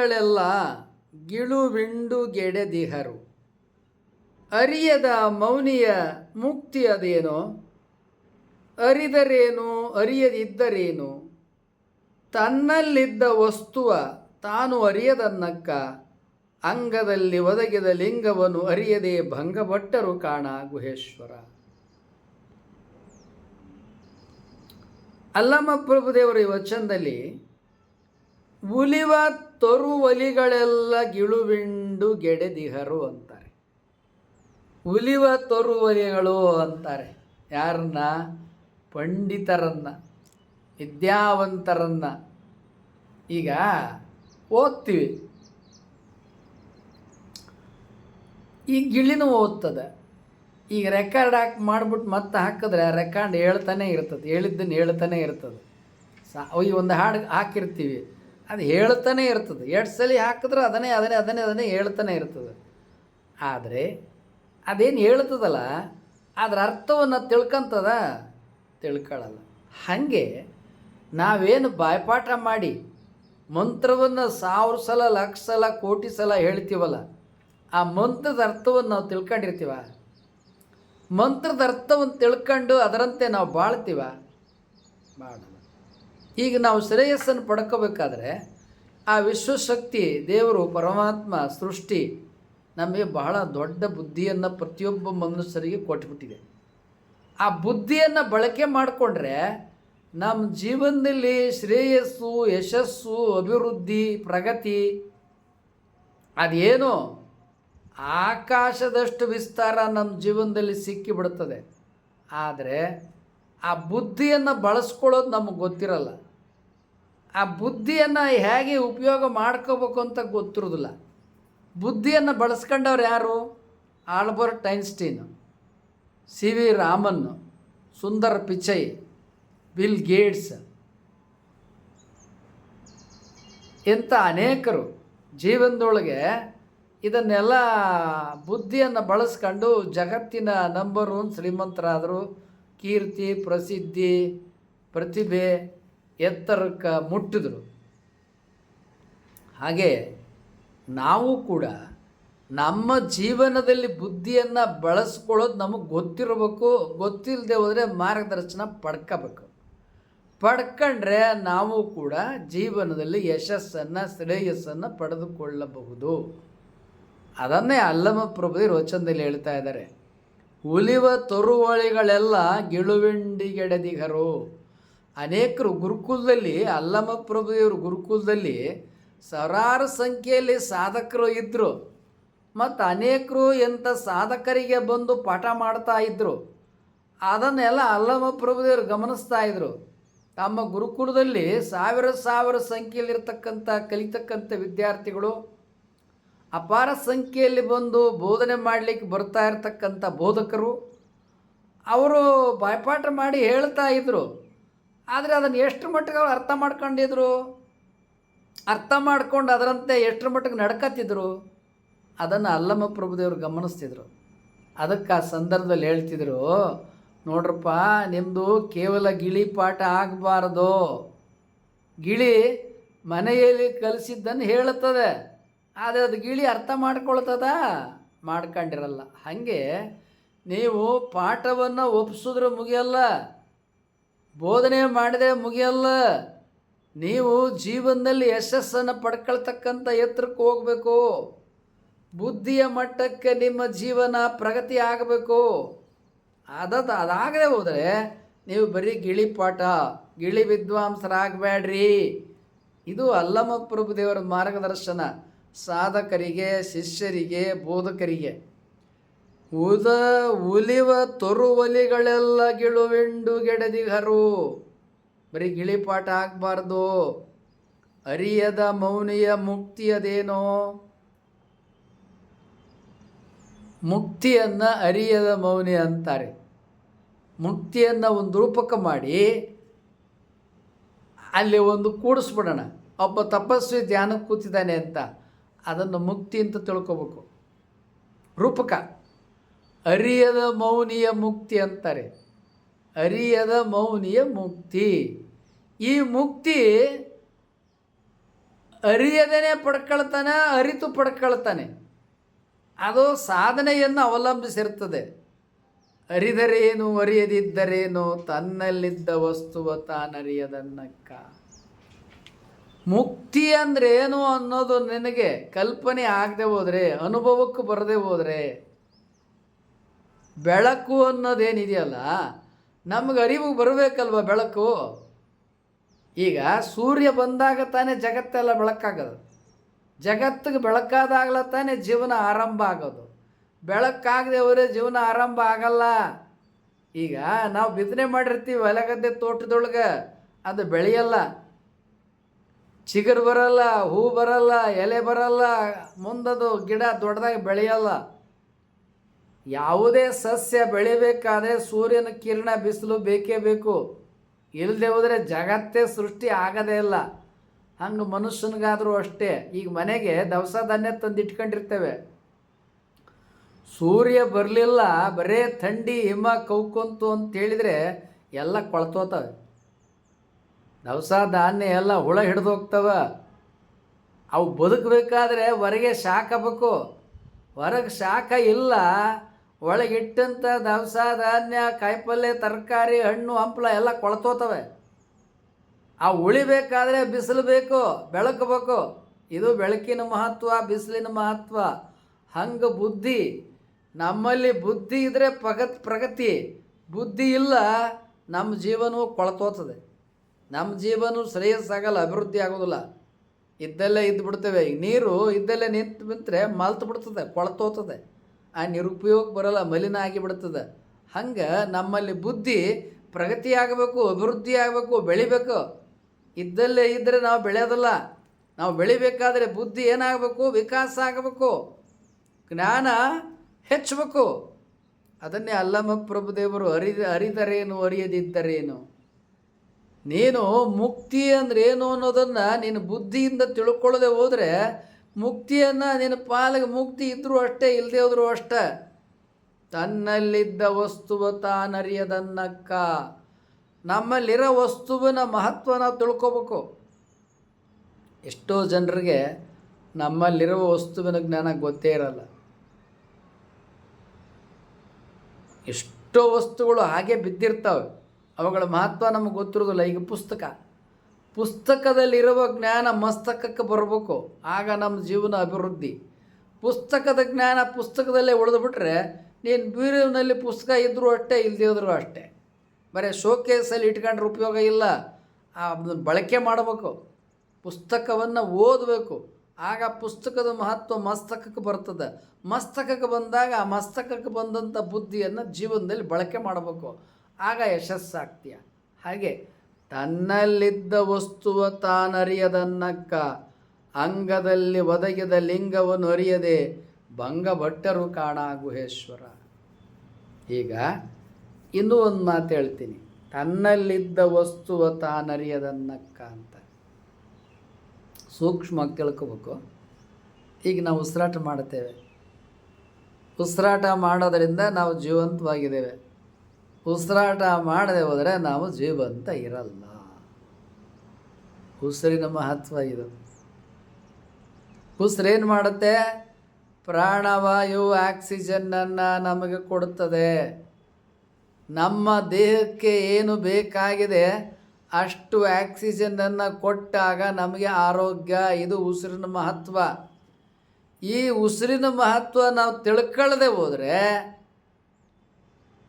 ತರುವಲಿಗಳೆಲ್ಲ ಗಿಳುವಿಂಡು ಗೆಡೆದಿಹರು. ಅರಿಯದ ಮೌನಿಯ ಮುಕ್ತಿ ಅದೇನೋ? ಅರಿದರೇನು? ಅರಿಯದಿದ್ದರೇನು? ತನ್ನಲ್ಲಿದ್ದ ವಸ್ತುವ ತಾನು ಅರಿಯದನ್ನಕ್ಕ, ಅಂಗದಲ್ಲಿ ಒದಗಿದ ಲಿಂಗವನ್ನು ಅರಿಯದೆ ಭಂಗಪಟ್ಟರು ಕಾಣ ಗುಹೇಶ್ವರ. ಅಲ್ಲಮ್ಮ ಪ್ರಭುದೇವರ ಈ ವಚನದಲ್ಲಿ ಉಲಿವ ತೊರುವಲಿಗಳೆಲ್ಲ ಗಿಳುವಿಂಡು ಗೆಡೆದಿಹರು ಅಂತಾರೆ. ಉಲಿವ ತೊರುವಲಿಗಳು ಅಂತಾರೆ. ಯಾರನ್ನ? ಪಂಡಿತರನ್ನ, ವಿದ್ಯಾವಂತರನ್ನ. ಈಗ ಓದ್ತೀವಿ. ಈ ಗಿಳಿನೂ ಓದ್ತದೆ. ಈಗ ರೆಕಾರ್ಡ್ ಹಾಕಿ ಮಾಡ್ಬಿಟ್ಟು ಮತ್ತೆ ಹಾಕಿದ್ರೆ ರೆಕಾರ್ಡ್ ಹೇಳ್ತಾನೆ ಇರ್ತದೆ. ಹೇಳಿದ್ದನ್ನು ಹೇಳ್ತಾನೆ ಇರ್ತದೆ. ಸಾ ಈ ಒಂದು ಹಾಡು ಹಾಕಿರ್ತೀವಿ. ಅದು ಹೇಳ್ತಾನೆ ಇರ್ತದೆ. ಎರಡು ಸಲ ಹಾಕಿದ್ರೆ ಅದನ್ನೇ ಅದನ್ನೇ ಅದನ್ನೇ ಅದನ್ನೇ ಹೇಳ್ತಾನೆ ಇರ್ತದೆ. ಆದರೆ ಅದೇನು ಹೇಳ್ತದಲ್ಲ, ಅದರ ಅರ್ಥವನ್ನು ತಿಳ್ಕಂತದ? ತಿಳ್ಕೊಳ್ಳಲ್ಲ ಹಾಗೆ ನಾವೇನು ಬಾಯ್ಪಾಠ ಮಾಡಿ ಮಂತ್ರವನ್ನು ಸಾವಿರ ಸಲ, ಲಕ್ಷ ಸಲ, ಕೋಟಿ ಸಲ ಹೇಳ್ತೀವಲ್ಲ, ಆ ಮಂತ್ರದ ಅರ್ಥವನ್ನು ನಾವು ತಿಳ್ಕೊಂಡಿರ್ತೀವ? ಮಂತ್ರದ ಅರ್ಥವನ್ನು ತಿಳ್ಕೊಂಡು ಅದರಂತೆ ನಾವು ಬಾಳ್ತೀವ? ಬಾಳಲ್ಲ ಈಗ ನಾವು ಶ್ರೇಯಸ್ಸನ್ನು ಪಡ್ಕೋಬೇಕಾದ್ರೆ ಆ ವಿಶ್ವಶಕ್ತಿ, ದೇವರು, ಪರಮಾತ್ಮ, ಸೃಷ್ಟಿ ನಮಗೆ ಬಹಳ ದೊಡ್ಡ ಬುದ್ಧಿಯನ್ನು ಪ್ರತಿಯೊಬ್ಬ ಮನುಷ್ಯರಿಗೆ ಕೊಟ್ಬಿಟ್ಟಿದೆ. ಆ ಬುದ್ಧಿಯನ್ನು ಬಳಕೆ ಮಾಡಿಕೊಂಡ್ರೆ ನಮ್ಮ ಜೀವನದಲ್ಲಿ ಶ್ರೇಯಸ್ಸು, ಯಶಸ್ಸು, ಅಭಿವೃದ್ಧಿ, ಪ್ರಗತಿ ಅದೇನು ಆಕಾಶದಷ್ಟು ವಿಸ್ತಾರ ನಮ್ಮ ಜೀವನದಲ್ಲಿ ಸಿಕ್ಕಿಬಿಡುತ್ತದೆ ಆದರೆ ಆ ಬುದ್ಧಿಯನ್ನು ಬಳಸ್ಕೊಳ್ಳೋದು ನಮಗೆ ಗೊತ್ತಿರಲ್ಲ. ಆ ಬುದ್ಧಿಯನ್ನು ಹೇಗೆ ಉಪಯೋಗ ಮಾಡ್ಕೋಬೇಕು ಅಂತ ಗೊತ್ತಿರೋದಿಲ್ಲ. ಬುದ್ಧಿಯನ್ನು ಬಳಸ್ಕೊಂಡವ್ರು ಯಾರು? Albert Einstein, C V Raman, Sundar Pichai, Bill Gates ಇಂಥ ಅನೇಕರು ಜೀವನದೊಳಗೆ ಇದನ್ನೆಲ್ಲ ಬುದ್ಧಿಯನ್ನು ಬಳಸ್ಕೊಂಡು ಜಗತ್ತಿನ ನಂಬರ್ ಒನ್ ಶ್ರೀಮಂತರಾದರು ಕೀರ್ತಿ, ಪ್ರಸಿದ್ಧಿ, ಪ್ರತಿಭೆ ಎತ್ತರಕ್ಕೆ ಮುಟ್ಟಿದ್ರು. ಹಾಗೆ ನಾವು ಕೂಡ ನಮ್ಮ ಜೀವನದಲ್ಲಿ ಬುದ್ಧಿಯನ್ನು ಬಳಸ್ಕೊಳ್ಳೋದು ನಮಗೆ ಗೊತ್ತಿರಬೇಕು ಗೊತ್ತಿಲ್ಲದೆ ಹೋದರೆ ಮಾರ್ಗದರ್ಶನ ಪಡ್ಕೋಬೇಕು. ಪಡ್ಕೊಂಡ್ರೆ ನಾವು ಕೂಡ ಜೀವನದಲ್ಲಿ ಯಶಸ್ಸನ್ನು, ಶ್ರೇಯಸ್ಸನ್ನು ಪಡೆದುಕೊಳ್ಳಬಹುದು. ಅದನ್ನೇ ಅಲ್ಲಮ ಪ್ರಭುದಿ ವಚನದಲ್ಲಿ ಹೇಳ್ತಾ ಇದ್ದಾರೆ. ಉಲಿವ ತರುವಳಿಗಳೆಲ್ಲ ಗಿಳುವಿಂಡಿಗೆಡೆದಿಗರು ಅನೇಕರು ಗುರುಕುಲದಲ್ಲಿ, ಅಲ್ಲಮ ಪ್ರಭುದೇವರು ಗುರುಕುಲದಲ್ಲಿ ಸಾವಿರಾರು ಸಂಖ್ಯೆಯಲ್ಲಿ ಸಾಧಕರು ಇದ್ದರು ಮತ್ತು ಅನೇಕರು ಎಂಥ ಸಾಧಕರಿಗೆ ಬಂದು ಪಾಠ ಮಾಡ್ತಾ ಇದ್ದರು ಅದನ್ನೆಲ್ಲ ಅಲ್ಲಮ ಪ್ರಭುದೇವರು ಗಮನಿಸ್ತಾ ಇದ್ದರು ತಮ್ಮ ಗುರುಕುಲದಲ್ಲಿ ಸಾವಿರ ಸಾವಿರ ಸಂಖ್ಯೆಯಲ್ಲಿರ್ತಕ್ಕಂಥ, ಕಲಿತಕ್ಕಂಥ ವಿದ್ಯಾರ್ಥಿಗಳು ಅಪಾರ ಸಂಖ್ಯೆಯಲ್ಲಿ ಬಂದು ಬೋಧನೆ ಮಾಡಲಿಕ್ಕೆ ಬರ್ತಾ ಇರತಕ್ಕಂಥ ಬೋಧಕರು, ಅವರು ಬಾಯ್ಪಾಠ ಮಾಡಿ ಹೇಳ್ತಾ ಇದ್ದರು ಆದರೆ ಅದನ್ನು ಎಷ್ಟು ಮಟ್ಟಿಗೆ ಅವ್ರು ಅರ್ಥ ಮಾಡ್ಕೊಂಡಿದ್ರು? ಅರ್ಥ ಮಾಡ್ಕೊಂಡು ಅದರಂತೆ ಎಷ್ಟರ ಮಟ್ಟಿಗೆ ನಡ್ಕತ್ತಿದ್ರು? ಅದನ್ನು ಅಲ್ಲಮ್ಮ ಪ್ರಭುದೇವರು ಗಮನಿಸ್ತಿದ್ರು. ಅದಕ್ಕೆ ಆ ಸಂದರ್ಭದಲ್ಲಿ ಹೇಳ್ತಿದ್ರು, ನೋಡ್ರಪ್ಪ ನಿಮ್ಮದು ಕೇವಲ ಗಿಳಿ ಪಾಠ ಆಗಬಾರ್ದು. ಗಿಳಿ ಮನೆಯಲ್ಲಿ ಕಲಿಸಿದ್ದನ್ನು ಹೇಳುತ್ತದೆ. ಆದರೆ ಅದು ಗಿಳಿ ಅರ್ಥ ಮಾಡ್ಕೊಳ್ತದ? ಮಾಡ್ಕೊಂಡಿರಲ್ಲ. ಹಾಗೆ ನೀವು ಪಾಠವನ್ನು ಒಪ್ಪಿಸಿದ್ರೆ ಮುಗಿಯಲ್ಲ, ಬೋಧನೆ ಮಾಡಿದರೆ ಮುಗಿಯಲ್ಲ, ನೀವು ಜೀವನದಲ್ಲಿ ಯಶಸ್ಸನ್ನು ಪಡ್ಕೊಳ್ತಕ್ಕಂಥ ಎತ್ತರಕ್ಕೆ ಹೋಗಬೇಕು. ಬುದ್ಧಿಯ ಮಟ್ಟಕ್ಕೆ ನಿಮ್ಮ ಜೀವನ ಪ್ರಗತಿ ಆಗಬೇಕು. ಅದ ಅದಾಗದೆ ಹೋದರೆ ನೀವು ಬರೀ ಗಿಳಿ ಪಾಠ, ಗಿಳಿ ವಿದ್ವಾಂಸರಾಗಬೇಡ್ರಿ ಇದು ಅಲ್ಲಮ ಪ್ರಭುದೇವರ ಮಾರ್ಗದರ್ಶನ. ಸಾಧಕರಿಗೆ, ಶಿಷ್ಯರಿಗೆ, ಬೋಧಕರಿಗೆ. ಉದ ಉಲಿವ ತೊರುವಲಿಗಳೆಲ್ಲ ಗಿಳುವೆಂಡು ಗೆಡದಿಗರು. ಬರೀ ಗಿಳಿಪಾಠ ಆಗಬಾರ್ದು. ಅರಿಯದ ಮೌನಿಯ ಮುಕ್ತಿಯದೇನೋ ಮುಕ್ತಿಯನ್ನು ಅರಿಯದ ಮೌನಿ ಅಂತಾರೆ. ಮುಕ್ತಿಯನ್ನು ಒಂದು ರೂಪಕ ಮಾಡಿ ಅಲ್ಲಿ ಒಂದು ಕೂಡಿಸ್ಬಿಡೋಣ. ಒಬ್ಬ ತಪಸ್ವಿ ಧ್ಯಾನಕ್ಕೆ ಕೂತಿದ್ದಾನೆ ಅಂತ. ಅದನ್ನು ಮುಕ್ತಿ ಅಂತ ತಿಳ್ಕೊಬೇಕು. ರೂಪಕ. ಅರಿಯದ ಮೌನಿಯ ಮುಕ್ತಿ ಅಂತಾರೆ. ಅರಿಯದ ಮೌನಿಯ ಮುಕ್ತಿ. ಈ ಮುಕ್ತಿ ಅರಿಯದೇನೆ ಪಡ್ಕೊಳ್ತಾನೆ, ಅರಿತು ಪಡ್ಕೊಳ್ತಾನೆ. ಅದು ಸಾಧನೆಯನ್ನು ಅವಲಂಬಿಸಿರ್ತದೆ. ಅರಿದರೇನು, ಅರಿಯದಿದ್ದರೇನು, ತನ್ನಲ್ಲಿದ್ದ ವಸ್ತುವ ತಾನರಿಯದನ್ನಕ್ಕ ಮುಕ್ತಿ ಅಂದರೆ ಏನು ಅನ್ನೋದು ನಿನಗೆ ಕಲ್ಪನೆ ಆಗದೆ ಹೋದರೆ, ಅನುಭವಕ್ಕೆ ಬರದೆ ಹೋದರೆ, ಬೆಳಕು ಅನ್ನೋದೇನಿದೆಯಲ್ಲ, ನಮಗೆ ಅರಿವು ಬರಬೇಕಲ್ವ ಬೆಳಕು? ಈಗ ಸೂರ್ಯ ಬಂದಾಗ ತಾನೇ ಜಗತ್ತೆಲ್ಲ ಬೆಳಕಾಗೋದು. ಜಗತ್ತಿಗೆ ಬೆಳಕಾದಾಗಲ ತಾನೇ ಜೀವನ ಆರಂಭ ಆಗೋದು. ಬೆಳಕಾಗದೆ ಅವರೇ ಜೀವನ ಆರಂಭ ಆಗಲ್ಲ. ಈಗ ನಾವು ಬಿತ್ತನೆ ಮಾಡಿರ್ತೀವಿ, ಹೊಲಗದ್ದೆ ತೋಟದೊಳಗೆ, ಅದು ಬೆಳೆಯಲ್ಲ. ಚಿಗುರು ಬರಲ್ಲ, ಹೂ ಬರಲ್ಲ, ಎಲೆ ಬರಲ್ಲ, ಮುಂದದು ಗಿಡ ದೊಡ್ಡದಾಗಿ ಬೆಳೆಯಲ್ಲ. ಯಾವುದೇ ಸಸ್ಯ ಬೆಳಿಬೇಕಾದ್ರೆ ಸೂರ್ಯನ ಕಿರಣ ಬಿಸಿಲು ಬೇಕೇ ಬೇಕು. ಇಲ್ಲದೆ ಹೋದರೆ ಜಗತ್ತೇ ಸೃಷ್ಟಿ ಆಗದೇ ಇಲ್ಲ. ಹಂಗೆ ಮನುಷ್ಯನಿಗಾದರೂ ಅಷ್ಟೇ. ಈಗ ಮನೆಗೆ ದವಸ ಧಾನ್ಯ ತಂದು ಇಟ್ಕೊಂಡಿರ್ತೇವೆ ಸೂರ್ಯ ಬರಲಿಲ್ಲ, ಬರೇ ಥಂಡಿ, ಹಿಮ, ಕೌಕೊಂತು ಅಂತ ಹೇಳಿದರೆ ಎಲ್ಲ ಕೊಳ್ತೋತವೆ. ದವಸ ಧಾನ್ಯ ಎಲ್ಲ ಹುಳ ಹಿಡ್ದು ಹೋಗ್ತವ. ಅವು ಬದುಕಬೇಕಾದ್ರೆ ಹೊರಗೆ ಶಾಖಬೇಕು ಹೊರಗೆ ಶಾಖ ಇಲ್ಲ. ಒಳಗಿಟ್ಟಂಥ ದವಸ ಧಾನ್ಯ ಕಾಯಿಪಲ್ಯ ತರಕಾರಿ, ಹಣ್ಣು, ಹಂಪಲ ಎಲ್ಲ ಕೊಳ್ತೋತವೆ. ಆ ಉಳಿಬೇಕಾದ್ರೆ ಬಿಸಿಲು ಬೇಕು ಬೆಳಕಬೇಕು ಇದು ಬೆಳಕಿನ ಮಹತ್ವ, ಬಿಸಿಲಿನ ಮಹತ್ವ. ಹಂಗೆ ಬುದ್ಧಿ. ನಮ್ಮಲ್ಲಿ ಬುದ್ಧಿ ಇದ್ದರೆ ಪ್ರಗತ್ ಪ್ರಗತಿ. ಬುದ್ಧಿ ಇಲ್ಲ, ನಮ್ಮ ಜೀವನವು ಕೊಳ್ತೋತದೆ. ನಮ್ಮ ಜೀವನ ಶ್ರೇಯಸ್ಸಾಗಲ್ಲ, ಅಭಿವೃದ್ಧಿ ಆಗೋದಿಲ್ಲ. ಇದ್ದಲ್ಲೇ ಇದ್ದು ಬಿಡ್ತೇವೆ. ಈಗ ನೀರು ಇದ್ದಲ್ಲೇ ನಿಂತು ಬಿಟ್ಟರೆ ಮಲ್ತು ಬಿಡ್ತದೆ, ಕೊಳ್ತೋತದೆ. ಆ ನಿರುಪಯೋಗ ಬರಲ್ಲ, ಮಲಿನ ಆಗಿಬಿಡ್ತದೆ ಹಂಗೆ ನಮ್ಮಲ್ಲಿ ಬುದ್ಧಿ ಪ್ರಗತಿ ಆಗಬೇಕು, ಅಭಿವೃದ್ಧಿ ಆಗಬೇಕು, ಬೆಳಿಬೇಕು. ಇದ್ದಲ್ಲೇ ಇದ್ದರೆ ನಾವು ಬೆಳೆಯೋದಲ್ಲ. ನಾವು ಬೆಳಿಬೇಕಾದ್ರೆ ಬುದ್ಧಿ ಏನಾಗಬೇಕು? ವಿಕಾಸ ಆಗಬೇಕು. ಜ್ಞಾನ ಹೆಚ್ಚಬೇಕು. ಅದನ್ನೇ ಅಲ್ಲಮ ಪ್ರಭುದೇವರು ಅರಿ ಅರಿದರೇನು, ಅರಿಯದಿದ್ದರೇನು? ನೀನು ಮುಕ್ತಿ ಅಂದ್ರೆ ಏನು ಅನ್ನೋದನ್ನು ನೀನು ಬುದ್ಧಿಯಿಂದ ತಿಳ್ಕೊಳ್ಳದೆ ಹೋದರೆ ಮುಕ್ತಿಯನ್ನು ನಿನ್ನ ಪಾಲಿಗೆ ಮುಕ್ತಿ ಇದ್ದರೂ ಅಷ್ಟೇ ಇಲ್ಲದೆ ಹೋದರೂ ಅಷ್ಟೇ. ತನ್ನಲ್ಲಿದ್ದ ವಸ್ತುವ ತಾನರಿಯದನ್ನಕ್ಕ. ನಮ್ಮಲ್ಲಿರೋ ವಸ್ತುವಿನ ಮಹತ್ವ ನಾವು ತಿಳ್ಕೊಬೇಕು. ಎಷ್ಟೋ ಜನರಿಗೆ ನಮ್ಮಲ್ಲಿರುವ ವಸ್ತುವಿನ ಜ್ಞಾನ ಗೊತ್ತೇ ಇರಲ್ಲ. ಎಷ್ಟೋ ವಸ್ತುಗಳು ಹಾಗೆ ಬಿದ್ದಿರ್ತಾವೆ. ಅವುಗಳ ಮಹತ್ವ ನಮಗೆ ಗೊತ್ತಿರೋದಿಲ್ಲ ಈಗ ಪುಸ್ತಕ. ಪುಸ್ತಕದಲ್ಲಿರುವ ಜ್ಞಾನ ಮಸ್ತಕಕ್ಕೆ ಬರಬೇಕು. ಆಗ ನಮ್ಮ ಜೀವನ ಅಭಿವೃದ್ಧಿ. ಪುಸ್ತಕದ ಜ್ಞಾನ ಪುಸ್ತಕದಲ್ಲೇ ಉಳಿದುಬಿಟ್ರೆ ನೀನು ಬೀರಿನಲ್ಲಿ ಪುಸ್ತಕ ಇದ್ದರೂ ಅಷ್ಟೇ ಇಲ್ಲದೇ ಇದ್ರೂ ಅಷ್ಟೇ. ಬರೀ ಶೋಕೇಸಲ್ಲಿ ಇಟ್ಕೊಂಡ್ರೆ ಉಪಯೋಗ ಇಲ್ಲ. ಅದನ್ನು ಬಳಕೆ ಮಾಡಬೇಕು. ಪುಸ್ತಕವನ್ನು ಓದಬೇಕು. ಆಗ ಪುಸ್ತಕದ ಮಹತ್ವ ಮಸ್ತಕಕ್ಕೆ ಬರ್ತದೆ. ಮಸ್ತಕಕ್ಕೆ ಬಂದಾಗ ಆ ಮಸ್ತಕಕ್ಕೆ ಬಂದಂಥ ಬುದ್ಧಿಯನ್ನು ಜೀವನದಲ್ಲಿ ಬಳಕೆ ಮಾಡಬೇಕು. ಆಗ ಯಶಸ್ಸಾಗ್ತೀಯ. ಹಾಗೆ ತನ್ನಲ್ಲಿದ್ದ ವಸ್ತುವ ತಾನರಿಯದನ್ನಕ್ಕ, ಅಂಗದಲ್ಲಿ ಒದಗಿದ ಲಿಂಗವನ್ನು ಅರಿಯದೆ ಭಂಗಭಟ್ಟರು ಕಾಣ ಗುಹೇಶ್ವರ ಈಗ ಇನ್ನೂ ಒಂದು ಮಾತು ಹೇಳ್ತೀನಿ. ತನ್ನಲ್ಲಿದ್ದ ವಸ್ತುವ ತಾನರಿಯದನ್ನಕ್ಕ ಅಂತ. ಸೂಕ್ಷ್ಮವಾಗಿ ತಿಳ್ಕೋಬೇಕು. ಈಗ ನಾವು ಉಸಿರಾಟ ಮಾಡ್ತೇವೆ ಉಸಿರಾಟ ಮಾಡೋದರಿಂದ ನಾವು ಜೀವಂತವಾಗಿದ್ದೇವೆ. ಉಸಿರಾಟ ಮಾಡದೆ ಹೋದರೆ ನಾವು ಜೀವಂತ ಇರಲ್ಲ. ಉಸಿರಿನ ಮಹತ್ವ ಇದು. ಉಸಿರೇನು ಮಾಡುತ್ತೆ? ಪ್ರಾಣವಾಯು ಆಕ್ಸಿಜನ್ನನ್ನು ನಮಗೆ ಕೊಡುತ್ತದೆ. ನಮ್ಮ ದೇಹಕ್ಕೆ ಏನು ಬೇಕಾಗಿದೆ? ಅಷ್ಟು ಆಕ್ಸಿಜನನ್ನು ಕೊಟ್ಟಾಗ ನಮಗೆ ಆರೋಗ್ಯ, ಇದು ಉಸಿರಿನ ಮಹತ್ವ. ಈ ಉಸಿರಿನ ಮಹತ್ವ ನಾವು ತಿಳ್ಕೊಳ್ಳದೆ ಹೋದರೆ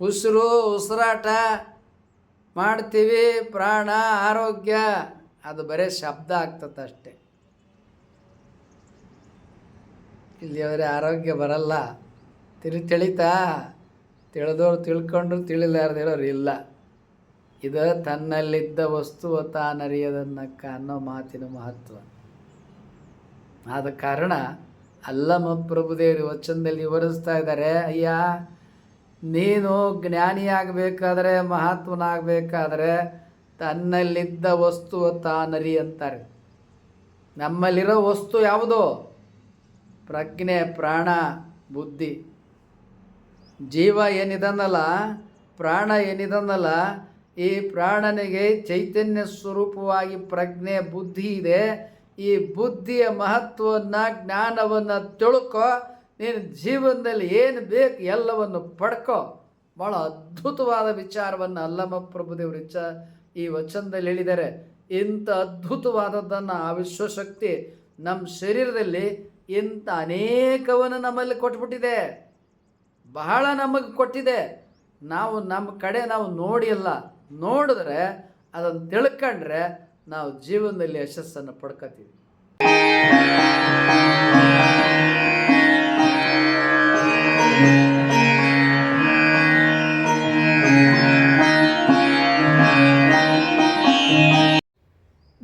ಉಸಿರು ಉಸಿರಾಟ ಮಾಡ್ತೀವಿ, ಪ್ರಾಣ, ಆರೋಗ್ಯ. ಅದು ಬರೀ ಶಬ್ದ ಆಗ್ತದೆ ಅಷ್ಟೆ. ಇಲ್ಲಿಯವರೆ ಆರೋಗ್ಯ ಬರಲ್ಲ. ತಿಳಿ ತಿಳಿತಾ? ತಿಳಿದವ್ರು ತಿಳ್ಕೊಂಡ್ರು ತಿಳಿಲಾರ್ದಿರೋರು ಇಲ್ಲ. ಇದು ತನ್ನಲ್ಲಿದ್ದ ವಸ್ತುವ ತಾನರಿಯದನ್ನಕ್ಕ ಅನ್ನೋ ಮಾತಿನ ಮಹತ್ವ. ಆದ ಕಾರಣ ಅಲ್ಲಮ ಪ್ರಭುದೇವರು ವಚನದಲ್ಲಿ ವಿವರಿಸ್ತಾ ಇದ್ದಾರೆ, ಅಯ್ಯ ನೀನು ಜ್ಞಾನಿಯಾಗಬೇಕಾದ್ರೆ, ಮಹಾತ್ಮನಾಗಬೇಕಾದ್ರೆ ತನ್ನಲ್ಲಿದ್ದ ವಸ್ತು ತಾನರಿ ಅಂತಾರೆ. ನಮ್ಮಲ್ಲಿರೋ ವಸ್ತು ಯಾವುದು? ಪ್ರಜ್ಞೆ, ಪ್ರಾಣ, ಬುದ್ಧಿ. ಜೀವ ಏನಿದನ್ನಲ್ಲ, ಪ್ರಾಣ ಏನಿದನ್ನಲ್ಲ, ಈ ಪ್ರಾಣನಿಗೆ ಚೈತನ್ಯ ಸ್ವರೂಪವಾಗಿ ಪ್ರಜ್ಞೆ, ಬುದ್ಧಿ ಇದೆ. ಈ ಬುದ್ಧಿಯ ಮಹತ್ವವನ್ನು ಜ್ಞಾನವನ್ನು ತಿಳ್ಕೊ ನೀನು ಜೀವನದಲ್ಲಿ ಏನು ಬೇಕು ಎಲ್ಲವನ್ನು ಪಡ್ಕೋ. ಭಾಳ ಅದ್ಭುತವಾದ ವಿಚಾರವನ್ನು ಅಲ್ಲಮ ಪ್ರಭುದೇವರು ಇಚ್ಛ ಈ ವಚನದಲ್ಲಿ ಹೇಳಿದ್ದಾರೆ. ಇಂಥ ಅದ್ಭುತವಾದದ್ದನ್ನು ಆ ವಿಶ್ವಶಕ್ತಿ ನಮ್ಮ ಶರೀರದಲ್ಲಿ ಇಂಥ ಅನೇಕವನ್ನು ನಮ್ಮಲ್ಲಿ ಕೊಟ್ಬಿಟ್ಟಿದೆ. ಬಹಳ ನಮಗೆ ಕೊಟ್ಟಿದೆ. ನಾವು ನಮ್ಮ ಕಡೆ ನಾವು ನೋಡಿಲ್ಲ ನೋಡಿದ್ರೆ ಅದನ್ನು ತಿಳ್ಕೊಂಡ್ರೆ ನಾವು ಜೀವನದಲ್ಲಿ ಯಶಸ್ಸನ್ನು ಪಡ್ಕೋತೀವಿ.